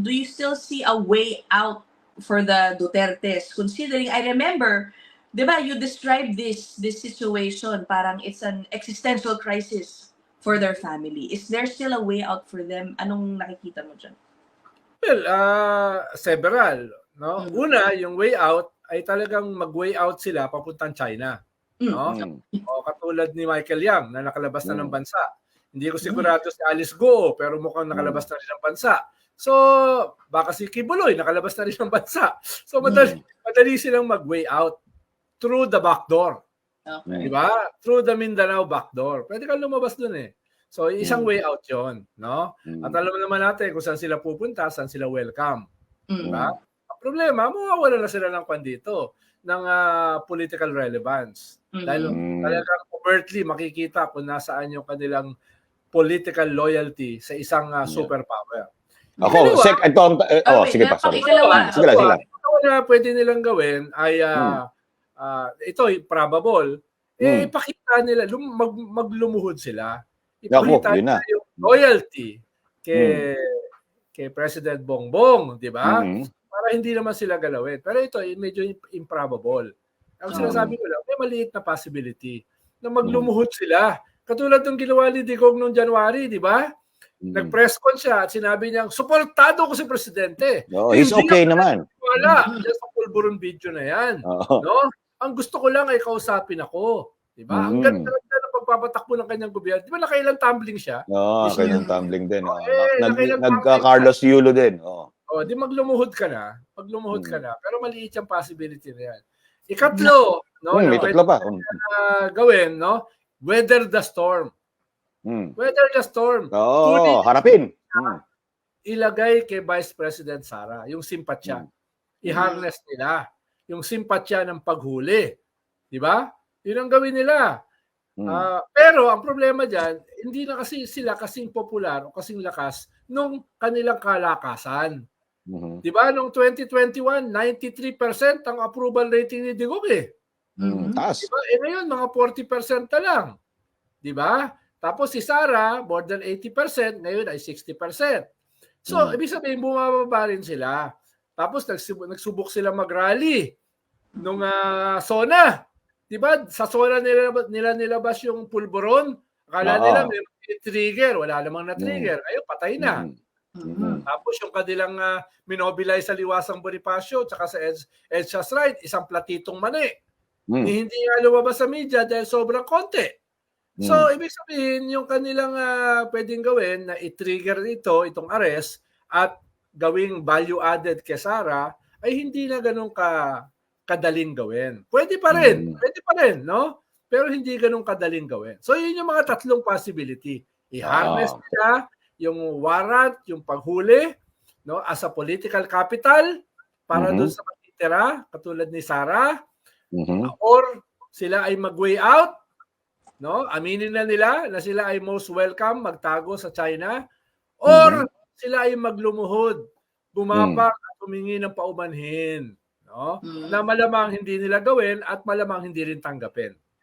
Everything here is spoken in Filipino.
do you still see a way out for the Dutertes? Considering, I remember, di ba, you described this this situation, parang it's an existential crisis for their family. Is there still a way out for them? Anong nakikita mo dyan? Well, ah, several. No? Mm. Una, yung way out ay talagang mag-way out sila papuntang China. Mm. No? Mm. O katulad ni Michael Yang na nakalabas na ng Mm. bansa. Hindi ko sigurado si Alice Go pero mukhang nakalabas na rin ng bansa. So, baka si Kibuloy nakalabas na rin ng bansa. So, madali, madali silang mag-way out through the back door. Okay. Di ba? Through the Mindanao back door. Pwede kang lumabas dun eh. So, isang Mm. way out yon, no? Mm. At alam naman natin kung saan sila pupunta, saan sila welcome. Mm. Diba? Ang problema, mawawala na sila ng kwan dito, ng ah, political relevance. Mm. Dahil Mm. talagang overtly makikita kung nasaan yung kanilang political loyalty sa isang ah, Yeah. Ako, sec, ito, ang- eh, Oh, oh, wait, sige pa, sorry. ikalawa. Sige lang, sige lang. Ito na pwede nilang gawin ay ah, ah, ito probable eh Mm. pakita nila lum, mag, maglumuhod sila. Ipakita yun na. nila yung loyalty kay kay President Bongbong, di ba? Mhm. Para hindi naman sila galawin. Pero ito eh, medyo imp- improbable. Ang Mm. sinasabi ko lang, may maliit na possibility na maglumuhod sila. Katulad ng ginawa ni Digong noong January, di ba? Mhm. Nag-press con siya at sinabi niya, suportado ko si Presidente. Oh, he's Hindi okay naman. Wala. Diyan sa pulburon video na yan. Oo. No? Ang gusto ko lang ay kausapin ako. Di ba? Ang Mm. ganda-ganda ng pagpapatakbo ng kanyang gobyerno. Di ba nakailang tumbling siya? Oo, Is- kanyang tumbling din. Oh. Eh, Nag, nag, tumbling Carlos Yulo din. Oh. O, di maglumuhod ka na. Maglumuhod ka Mm. na. Pero maliit yung possibility na yan. Ikatlo, no, Hmm, na may tatlo pa. na gawin, no? Weather the storm. Hmm. Weather the storm. Oo, Kunin- harapin. Hmm. Ilagay kay Vice President Sara yung simpatya. Mm. I-harness nila yung simpatya ng paghuli. Di ba? Yun ang gawin nila. Hmm. Ah, pero ang problema diyan, hindi na kasi sila kasing popular o kasing lakas nung kanilang kalakasan. Mhm. 'Di ba? Noong 2021, 93% ang approval rating ni Digong eh. Hmm. Taas. 'Di ba? Eh ngayon mga 40% na lang. 'Di ba? Tapos si Sara, more than 80%, ngayon ay 60%. So, Mm. ibig sabihin bumababa rin sila. Tapos nagsubok, nagsubok sila mag-rally nung ah, SONA. 'Di ba? Sa SONA nila nila nilabas yung pulburon. Akala Oo. nila may trigger, wala namang na-trigger. Ngayon patay na. Mhm. Mhm. Tapos yung kanilang uh, minobilize sa Liwasang Bonifacio tsaka sa Ed, Edsa's Right, isang platitong mani. Eh, hindi nga lumabas sa media dahil sobrang konti. So, Hmm. ibig sabihin, yung kanilang ah, pwedeng gawin na i-trigger ito, itong arrest, at gawing value added kay Sara, ay hindi na ganun ka kadaling gawin. Pwede pa rin, Mm. pwede pa rin, no? Pero hindi ganun kadaling gawin. So, yun yung mga tatlong possibility. I-harness Ah. nila yung warrant, yung paghuli, no, as a political capital para Mhm. doon sa matitira, katulad ni Sara, Mhm. or sila ay mag-way out, no? Aminin na nila na sila ay most welcome magtago sa China or sila ay maglumuhod, bumaba at humingi ng paumanhin, no? Mm. Na malamang hindi nila gawin at malamang hindi rin tanggapin.